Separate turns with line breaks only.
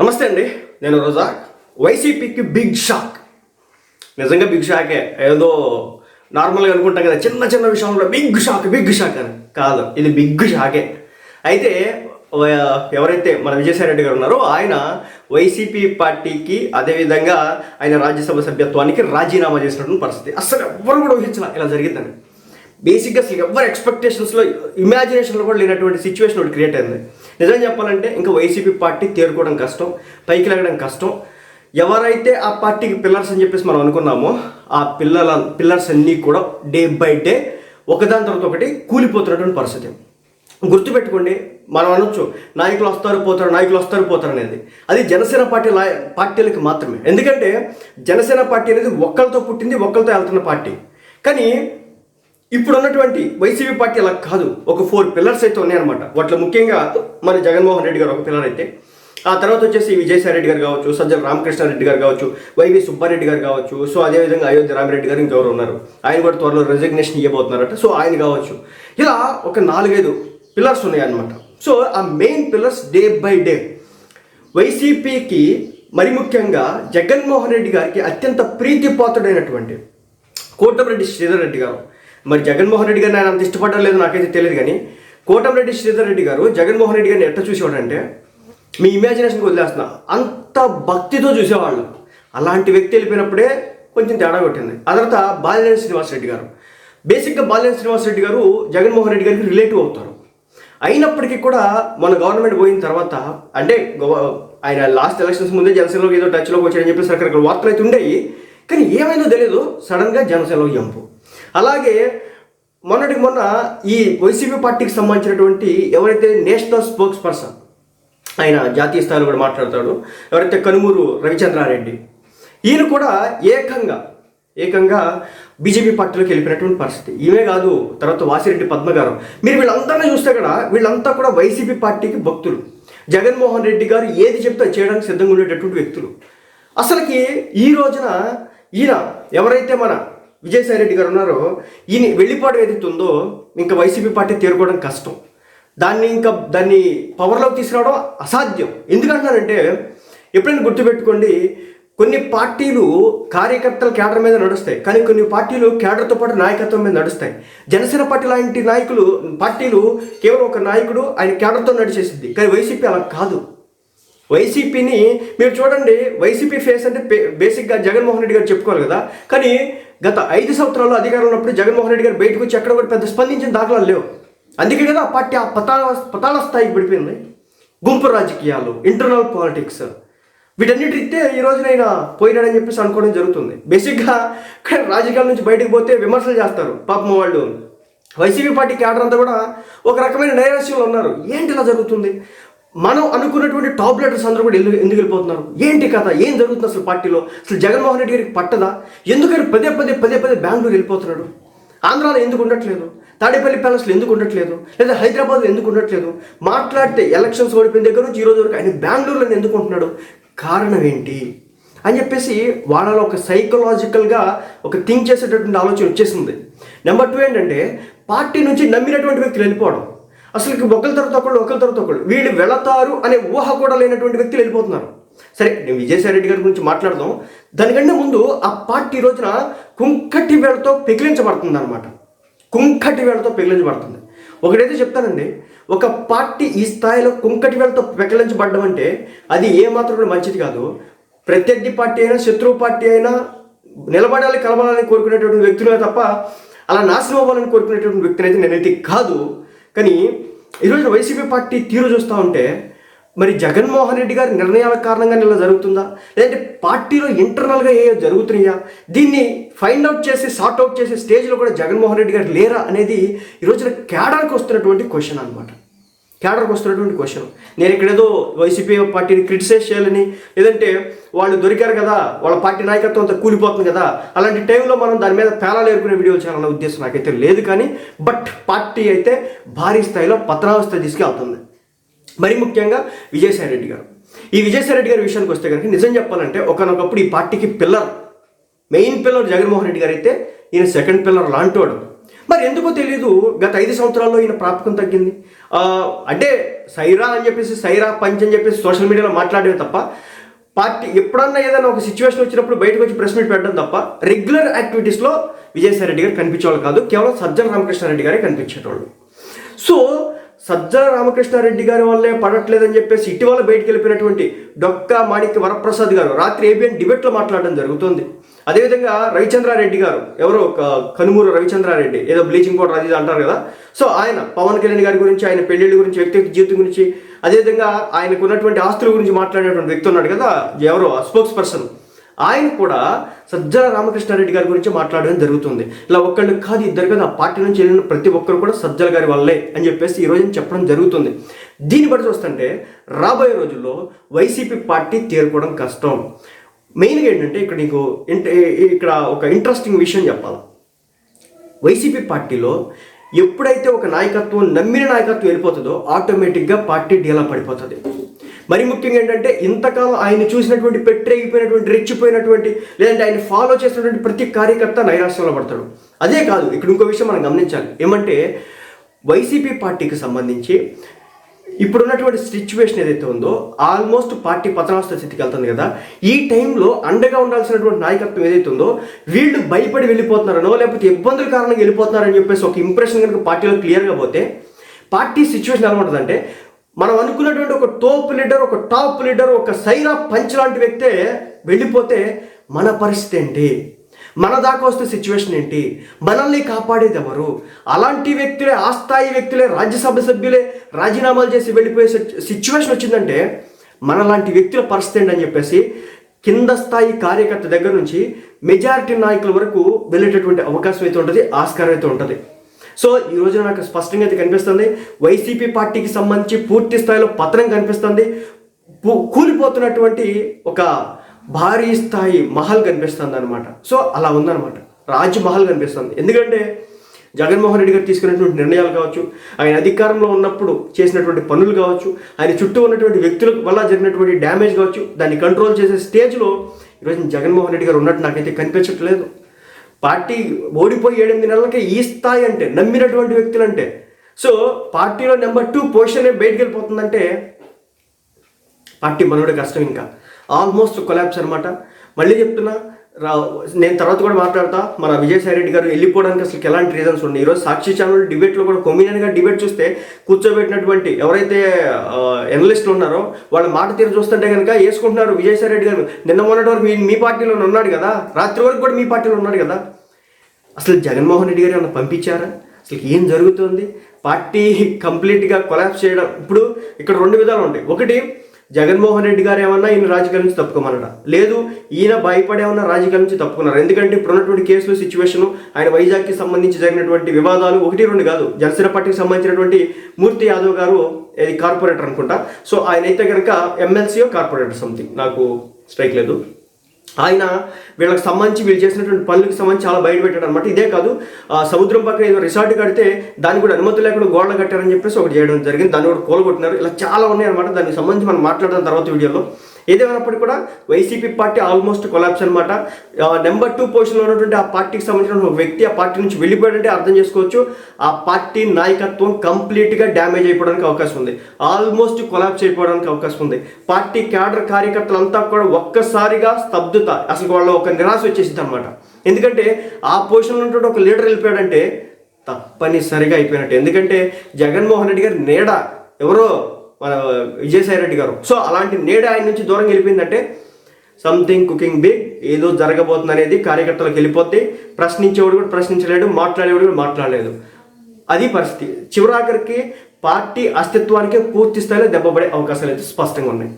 నమస్తే అండి నేను రోజా. వైసీపీకి బిగ్ షాక్ నిజంగా బిగ్ షాకే ఏదో నార్మల్గా అనుకుంటాం కదా చిన్న చిన్న విషయంలో బిగ్ షాక్ బిగ్ షాక్ అని. కాదు ఇది బిగ్ షాకే అయితే ఎవరైతే మన విజయసాయి రెడ్డి గారు ఉన్నారో ఆయన వైసీపీ పార్టీకి అదేవిధంగా ఆయన రాజ్యసభ సభ్యత్వానికి రాజీనామా చేసినటువంటి పరిస్థితి. అసలు ఎవ్వరు కూడా ఊహించిన ఇలా జరిగిందని. బేసిక్గా అసలు ఎవరు ఎక్స్పెక్టేషన్స్లో ఇమాజినేషన్లో కూడా లేనటువంటి సిచ్యువేషన్ ఒకటి క్రియేట్ అయింది. నిజం చెప్పాలంటే ఇంకా వైసీపీ పార్టీ తేరుకోవడం కష్టం పైకి లేగడం కష్టం. ఎవరైతే ఆ పార్టీకి పిల్లర్స్ అని చెప్పేసి మనం అనుకున్నామో ఆ పిల్లల పిల్లర్స్ అన్నీ కూడా డే బై డే ఒకదాని తర్వాత ఒకటి కూలిపోతున్నటువంటి పరిస్థితి. గుర్తుపెట్టుకోండి మనం అనొచ్చు నాయకులు వస్తారు పోతారు నాయకులు వస్తారు పోతారు అనేది. అది జనసేన పార్టీ లా- పార్టీలకి మాత్రమే. ఎందుకంటే జనసేన పార్టీ అనేది ఒక్కరితో పుట్టింది ఒక్కరితో వెళ్తున్న పార్టీ. కానీ ఇప్పుడు ఉన్నటువంటి వైసీపీ పార్టీ అలా కాదు. ఒక ఫోర్ పిల్లర్స్ అయితే ఉన్నాయన్నమాట. వాటిలో ముఖ్యంగా మన జగన్మోహన్ రెడ్డి గారు ఒక పిల్లర్ అయితే. ఆ తర్వాత వచ్చేసి విజయసాయి రెడ్డి గారు కావచ్చు సజ్జల రామకృష్ణారెడ్డి గారు కావచ్చు వైవి సుబ్బారెడ్డి గారు కావచ్చు సో అదేవిధంగా అయోధ్య రామిరెడ్డి గారు ఇంకెవరు ఉన్నారు? ఆయన కూడా త్వరలో రెసిగ్నేషన్ ఇవ్వబోతున్నారట. సో ఆయన కావచ్చు. ఇలా ఒక నాలుగైదు పిల్లర్స్ ఉన్నాయన్నమాట. సో ఆ main pillars day by day వైసీపీకి మరి ముఖ్యంగా జగన్మోహన్ రెడ్డి గారికి అత్యంత ప్రీతిపాత్రుడైనటువంటి కోటమిరెడ్డి శ్రీధర్ రెడ్డి గారు. మరి జగన్మోహన్ రెడ్డి గారిని ఆయన అంత ఇష్టపడడం లేదు నాకైతే తెలియదు కానీ కోటంరెడ్డి శ్రీధర్ రెడ్డి గారు జగన్మోహన్ రెడ్డి గారిని ఎట్ట చూసేవాడంటే మీ ఇమాజినేషన్కి వదిలేస్తున్నా. అంత భక్తితో చూసేవాళ్ళు. అలాంటి వ్యక్తి వెళ్ళిపోయినప్పుడే కొంచెం తేడా కొట్టింది. ఆ తర్వాత బాలినేని శ్రీనివాసరెడ్డి గారు. బేసిక్గా బాలినేని శ్రీనివాసరెడ్డి గారు జగన్మోహన్ రెడ్డి గారికి రిలేటివ్ అవుతారు. అయినప్పటికీ కూడా మన గవర్నమెంట్ పోయిన తర్వాత అంటే ఆయన లాస్ట్ ఎలక్షన్స్ ముందే జనసేనలోకి ఏదో టచ్లోకి వచ్చాడని చెప్పేసి రకరకాల వార్తలు అయితే ఉండేవి. కానీ ఏమైందో తెలియదు. సడన్గా జనసేనలోకి ఎంపు అలాగే మొన్నటికి మొన్న ఈ వైసీపీ పార్టీకి సంబంధించినటువంటి ఎవరైతే నేషనల్ స్పోక్స్ పర్సన్ ఆయన జాతీయ స్థాయిలో కూడా మాట్లాడతాడు ఎవరైతే కనుమూరు రవిచంద్రారెడ్డి ఈయన కూడా ఏకంగా ఏకంగా బీజేపీ పార్టీలోకి వెళ్ళిపోయినటువంటి పరిస్థితి. ఈమె కాదు తర్వాత వాసిరెడ్డి పద్మ గారు మీరు వీళ్ళందరినీ చూస్తే కూడా వీళ్ళంతా కూడా వైసీపీ పార్టీకి భక్తులు. జగన్మోహన్ రెడ్డి గారు ఏది చెప్తే చేయడానికి సిద్ధంగా ఉండేటటువంటి వ్యక్తులు. అసలుకి ఈ రోజున ఈయన ఎవరైతే మన విజయసాయి రెడ్డి గారు ఉన్నారో. ఈయన వెళ్ళిపోవడం ఏదైతే ఉందో ఇంకా వైసీపీ పార్టీ తీరుకోవడం కష్టం. దాన్ని ఇంకా దాన్ని పవర్లోకి తీసుకురావడం అసాధ్యం. ఎందుకంటున్నానంటే ఎప్పుడైనా గుర్తుపెట్టుకోండి కొన్ని పార్టీలు కార్యకర్తల కేడర్ మీద నడుస్తాయి. కానీ కొన్ని పార్టీలు కేడర్తో పాటు నాయకత్వం మీద నడుస్తాయి. జనసేన పార్టీ లాంటి నాయకులు పార్టీలు కేవలం ఒక నాయకుడు ఆయన కేడర్తో నడిచేసింది. కానీ వైసీపీ అలా కాదు. వైసీపీని మీరు చూడండి వైసీపీ ఫేస్ అంటే బేసిక్గా జగన్మోహన్ రెడ్డి గారు చెప్పుకోవాలి కదా. కానీ గత ఐదు సంవత్సరాల్లో అధికారంలో ఉన్నప్పుడు జగన్మోహన్ రెడ్డి గారు బయటకు వచ్చి ఎక్కడ కూడా పెద్ద స్పందించిన దాఖలాలు లేవు. అందుకే కదా ఆ పార్టీ ఆ పతాళ పతాళ స్థాయికి పడిపోయింది. గుంపు రాజకీయాలు ఇంటర్నల్ పాలిటిక్స్ వీటన్నిటితే ఈ రోజునైనా పోయినాడని చెప్పేసి అనుకోవడం జరుగుతుంది. బేసిక్గా రాజకీయాల నుంచి బయటకు పోతే విమర్శలు చేస్తారు పాపం వాళ్ళు. వైసీపీ పార్టీ క్యాడర్ అంతా కూడా ఒక రకమైన నైరాశ్యంలో ఉన్నారు. ఏంటి ఇలా జరుగుతుంది? మనం అనుకున్నటువంటి టాప్ లీడర్స్ అందరూ కూడా ఎందుకు ఎందుకు వెళ్ళిపోతున్నారు? ఏంటి కథ? ఏం జరుగుతుంది అసలు పార్టీలో? అసలు జగన్మోహన్ రెడ్డి గారికి పట్టదా? ఎందుకని పదే పదే పదే పదే బెంగళూరు వెళ్ళిపోతున్నాడు? ఆంధ్రాలో ఎందుకు ఉండట్లేదు? తాడేపల్లి ప్యాలెస్లో ఎందుకు ఉండట్లేదు? లేదా హైదరాబాద్లో ఎందుకు ఉండట్లేదు? మాట్లాడితే ఎలక్షన్స్ ఓడిపోయిన దగ్గర నుంచి ఈరోజు వరకు ఆయన బెంగళూరులో ఎందుకు ఉంటున్నాడు? కారణం ఏంటి? అని చెప్పేసి వాళ్ళలో ఒక సైకలాజికల్గా ఒక థింక్ చేసేటటువంటి ఆలోచన వచ్చేసింది. నెంబర్ టూ ఏంటంటే పార్టీ నుంచి నమ్మినటువంటి వ్యక్తులు వెళ్ళిపోవడం. అసలు ఒకరి తర్వాత ఒకళ్ళు ఒకరి తర్వాత ఒకళ్ళు. వీళ్ళు వెళతారు అనే ఊహ కూడా లేనటువంటి వ్యక్తులు వెళ్ళిపోతున్నారు. సరే నేను విజయసాయి రెడ్డి గారి గురించి మాట్లాడదాం. దానికంటే ముందు ఆ పార్టీ ఈ రోజున కుంకటి వేళతో పెకిలించబడుతుంది అనమాట కుంకటి వేళతో పెకిలించబడుతుంది. ఒకటైతే చెప్తానండి ఒక పార్టీ ఈ స్థాయిలో కుంకటి వేళతో పెకిలించబడ్డం అంటే అది ఏమాత్రం కూడా మంచిది కాదు. ప్రత్యర్థి పార్టీ అయినా శత్రువు పార్టీ అయినా నిలబడాలి కలబడాలని కోరుకునేటువంటి వ్యక్తులే తప్ప అలా నాశనం అవ్వాలని కోరుకునేటువంటి వ్యక్తిని అయితే నేనైతే కాదు. కానీ ఈరోజు వైసీపీ పార్టీ తీరు చూస్తూ ఉంటే మరి జగన్మోహన్ రెడ్డి గారి నిర్ణయాల కారణంగా ఇలా జరుగుతుందా? లేదంటే పార్టీలో ఇంటర్నల్గా ఏ జరుగుతున్నాయా? దీన్ని ఫైండ్ అవుట్ చేసి సార్ట్ అవుట్ చేసే స్టేజ్లో కూడా జగన్మోహన్ రెడ్డి గారు లేరా అనేది ఈ రోజున వస్తున్నటువంటి క్వశ్చన్ అనమాట క్యాడర్కి వస్తున్నటువంటి క్వశ్చన్. నేను ఇక్కడ ఏదో వైసీపీ పార్టీని క్రిటిసైజ్ చేయాలని లేదంటే వాళ్ళు దొరికారు కదా వాళ్ళ పార్టీ నాయకత్వం అంతా కూలిపోతుంది కదా అలాంటి టైంలో మనం దాని మీద పేలాలు ఏరుకునే వీడియోలు చేయాలన్న ఉద్దేశం నాకైతే లేదు కానీ బట్ పార్టీ అయితే భారీ స్థాయిలో పతనావస్థ తీసుకెళ్తుంది మరి ముఖ్యంగా విజయసాయి రెడ్డి గారు. ఈ విజయసాయి రెడ్డి గారి విషయానికి వస్తే కనుక నిజం చెప్పాలంటే ఒకనొకప్పుడు ఈ పార్టీకి pillar main pillar Jaganmohan Reddy garu అయితే ఈయన సెకండ్ పిల్లర్ లాంటోడు మరి ఎందుకో తెలియదు గత ఐదు సంవత్సరాల్లో ఈయన ప్రాపకం తగ్గింది. అంటే సైరా అని చెప్పేసి సైరా పంచ్ అని చెప్పేసి సోషల్ మీడియాలో మాట్లాడేవి తప్ప పార్టీ ఎప్పుడన్నా ఏదైనా ఒక సిచ్యువేషన్ వచ్చినప్పుడు బయటకు వచ్చి ప్రెస్ మీట్ పెట్టడం తప్ప రెగ్యులర్ యాక్టివిటీస్లో విజయసాయి రెడ్డి గారు కనిపించేవాళ్ళు కాదు కేవలం సజ్జన రామకృష్ణారెడ్డి గారే కనిపించేటోళ్ళు. సో సజ్జల రామకృష్ణారెడ్డి గారి వల్లే పడట్లేదని చెప్పేసి ఇటీవల బయటికి వెళ్ళిపోయినటువంటి డొక్కా మాణిక్య వరప్రసాద్ గారు రాత్రి ఏబిఎన్ డిబేట్లో మాట్లాడడం జరుగుతుంది. అదేవిధంగా రవిచంద్రారెడ్డి గారు ఎవరో కనుమూరు రవిచంద్రారెడ్డి ఏదో బ్లీచింగ్ పౌడర్ అది అంటారు కదా. సో ఆయన పవన్ కళ్యాణ్ గారి గురించి ఆయన పెళ్ళిళ్ళ గురించి వ్యక్తిగత జీవితం గురించి అదేవిధంగా ఆయనకు ఉన్నటువంటి ఆస్తుల గురించి మాట్లాడేటువంటి వ్యక్తి ఉన్నాడు కదా ఎవరో స్పోక్స్ పర్సన్ ఆయన కూడా సజ్జల రామకృష్ణారెడ్డి గారి గురించి మాట్లాడడం జరుగుతుంది. ఇలా ఒక్కళ్ళు కాదు ఇద్దరు కాదు ఆ పార్టీ నుంచి వెళ్ళిన ప్రతి ఒక్కరు కూడా సజ్జల గారి వల్లే అని చెప్పేసి ఈ రోజు చెప్పడం జరుగుతుంది. దీన్ని బట్టి చూస్తుంటే రాబోయే రోజుల్లో వైసీపీ పార్టీ తేరుకోవడం కష్టం. మెయిన్గా ఏంటంటే ఇక్కడ నీకు ఇంట- ఇక్కడ ఒక ఇంట్రెస్టింగ్ విషయం చెప్పాలి? వైసీపీ పార్టీలో ఎప్పుడైతే ఒక నాయకత్వం నమ్మిన నాయకత్వం వెళ్ళిపోతుందో ఆటోమేటిక్గా పార్టీ డీలా పడిపోతుంది. మరి ముఖ్యంగా ఏంటంటే ఇంతకాలం ఆయన చూసినటువంటి పెట్టేగిపోయినటువంటి రెచ్చిపోయినటువంటి లేదంటే ఆయన ఫాలో చేసినటువంటి ప్రతి కార్యకర్త నైరాశ్యంలో పడతాడు. అదే కాదు ఇక్కడ ఇంకో విషయం మనం గమనించాలి. ఏమంటే వైసీపీ పార్టీకి సంబంధించి ఇప్పుడున్నటువంటి సిచ్యువేషన్ ఏదైతే ఉందో ఆల్మోస్ట్ పార్టీ పతనావస్థ స్థితికి వెళ్తుంది కదా. ఈ టైంలో అండగా ఉండాల్సినటువంటి నాయకత్వం ఏదైతే ఉందో వీళ్ళు భయపడి వెళ్ళిపోతున్నారనో లేకపోతే ఇబ్బందుల కారణంగా వెళ్ళిపోతున్నారని చెప్పేసి ఒక ఇంప్రెషన్ కనుక పార్టీలో క్లియర్గా పోతే పార్టీ సిచ్యువేషన్ ఎలా ఉంటుందంటే మనం అనుకున్నటువంటి ఒక టోప్ లీడర్ ఒక టాప్ లీడర్ ఒక సైరా పంచ్ లాంటి వ్యక్తే వెళ్ళిపోతే మన పరిస్థితి ఏంటి? మన దాకా వస్తే సిచ్యువేషన్ ఏంటి? మనల్ని కాపాడేది ఎవరు? అలాంటి వ్యక్తులే ఆ స్థాయి వ్యక్తులే రాజ్యసభ సభ్యులే రాజీనామాలు చేసి వెళ్ళిపోయే సిచ్యువేషన్ వచ్చిందంటే మనలాంటి వ్యక్తుల పరిస్థితి ఏంటని చెప్పేసి కింద స్థాయి కార్యకర్త దగ్గర నుంచి మెజారిటీ నాయకుల వరకు వెళ్ళేటటువంటి అవకాశం అయితే ఉంటుంది ఆస్కారం అయితే ఉంటుంది. సో ఈ రోజు నాకు స్పష్టంగా అయితే కనిపిస్తుంది వైసీపీ పార్టీకి సంబంధించి పూర్తి స్థాయిలో పతనం కనిపిస్తుంది. కూలిపోతున్నటువంటి ఒక భారీ స్థాయి మహల్ కనిపిస్తుంది అనమాట సో అలా ఉందన్నమాట. రాజ్ మహల్ కనిపిస్తుంది. ఎందుకంటే జగన్మోహన్ రెడ్డి గారు తీసుకున్నటువంటి నిర్ణయాలు కావచ్చు ఆయన అధికారంలో ఉన్నప్పుడు చేసినటువంటి పనులు కావచ్చు ఆయన చుట్టూ ఉన్నటువంటి వ్యక్తుల వల్ల జరిగినటువంటి డ్యామేజ్ కావచ్చు దాన్ని కంట్రోల్ చేసే స్టేజ్లో ఈరోజు జగన్మోహన్ రెడ్డి గారు ఉన్నట్టు నాకైతే కనిపించట్లేదు. పార్టీ ఓడిపోయి ఏడెనిమిది నెలలకే ఈ స్థాయి అంటే నమ్మినటువంటి వ్యక్తులు అంటే సో పార్టీలో నెంబర్ టూ పొజిషన్ బయటికి వెళ్ళిపోతుందంటే పార్టీ మనోడి కష్టం ఇంకా. ఆల్మోస్ట్ కొలాబ్స్ అనమాట మళ్ళీ చెప్తున్నా రా నేను తర్వాత కూడా మాట్లాడతా. మన విజయసాయి రెడ్డి గారు వెళ్ళిపోవడానికి అసలు ఎలాంటి రీజన్స్ ఉన్నాయి? ఈరోజు సాక్షి ఛానల్ డిబేట్లో కూడా కొమినియన్గా డిబేట్ చూస్తే కూర్చోబెట్టినటువంటి ఎవరైతే ఎనలిస్టులు ఉన్నారో వాళ్ళ మాట తీరు చూస్తుంటే కనుక వేసుకుంటున్నారు విజయసాయి రెడ్డి గారు. నిన్న మొన్నటి వరకు మీ మీ పార్టీలో ఉన్నాడు కదా? రాత్రి వరకు కూడా మీ పార్టీలో ఉన్నాడు కదా? అసలు జగన్మోహన్ రెడ్డి గారు ఏమన్నా పంపించారా? అసలు ఏం జరుగుతుంది? పార్టీ కంప్లీట్గా కొలాప్స్ చేయడం. ఇప్పుడు ఇక్కడ రెండు విధాలు ఉంటాయి. ఒకటి జగన్మోహన్ రెడ్డి గారు ఏమన్నా ఈయన రాజకీయాల నుంచి తప్పుకోమన్నాడా? లేదు ఈయన భయపడే ఉన్న రాజకీయాల నుంచి తప్పుకున్నారు? ఎందుకంటే ఇప్పుడున్నటువంటి కేసులు సిచ్యువేషను ఆయన వైజాగ్కి సంబంధించి జరిగినటువంటి వివాదాలు ఒకటి రెండు కాదు. జనసేన పార్టీకి సంబంధించినటువంటి మూర్తి యాదవ్ గారు ఇది కార్పొరేటర్ అనుకుంటా. సో ఆయన అయితే కనుక ఎమ్మెల్సీ కార్పొరేటర్ సంథింగ్ నాకు స్ట్రైక్ లేదు. ఆయన వీళ్ళకి సంబంధించి వీళ్ళు చేసినటువంటి పనులకు సంబంధించి చాలా బయట పెట్టాడు అనమాట ఇదే కాదు సముద్రం పక్కన ఏదో రిసార్ట్ కడితే దానికి కూడా అనుమతి లేకుండా గోడలు కట్టారని చెప్పేసి ఒకటి చేయడం జరిగింది. దాన్ని కూడా కోలగొట్టినారు. ఇలా చాలా ఉన్నాయన్నమాట. దానికి సంబంధించి మనం మాట్లాడడం తర్వాత వీడియోలో. ఏదేమైనప్పటికీ కూడా వైసీపీ పార్టీ ఆల్మోస్ట్ కొలాప్స్ అనమాట నెంబర్ టూ పొజిషన్లో ఉన్నటువంటి ఆ పార్టీకి సంబంధించిన ఒక వ్యక్తి ఆ పార్టీ నుంచి వెళ్ళిపోయాడంటే అర్థం చేసుకోవచ్చు. ఆ పార్టీ నాయకత్వం కంప్లీట్గా డ్యామేజ్ అయిపోవడానికి అవకాశం ఉంది. ఆల్మోస్ట్ కొలాప్స్ అయిపోవడానికి అవకాశం ఉంది. పార్టీ క్యాడర్ కార్యకర్తలంతా కూడా ఒక్కసారిగా స్తబ్దుత. అసలు వాళ్ళ ఒక నిరాశ వచ్చేసింది అనమాట ఎందుకంటే ఆ పొజిషన్లో ఉన్నటువంటి ఒక లీడర్ వెళ్ళిపోయాడంటే తప్పనిసరిగా అయిపోయినట్టు. ఎందుకంటే జగన్మోహన్ రెడ్డి గారి నీడ ఎవరో మన విజయసాయి రెడ్డి గారు. సో అలాంటి నేడు ఆయన నుంచి దూరం వెళ్ళిపోయిందంటే సంథింగ్ కుకింగ్ బిగ్ ఏదో జరగబోతుంది అనేది కార్యకర్తలకు వెళ్ళిపోతే ప్రశ్నించేవాడు కూడా ప్రశ్నించలేడు మాట్లాడేవాడు కూడా మాట్లాడలేదు. అది పరిస్థితి. చివరాఖరికి పార్టీ అస్తిత్వానికి పూర్తి స్థాయిలో దెబ్బపడే అవకాశాలు అయితే స్పష్టంగా ఉన్నాయి.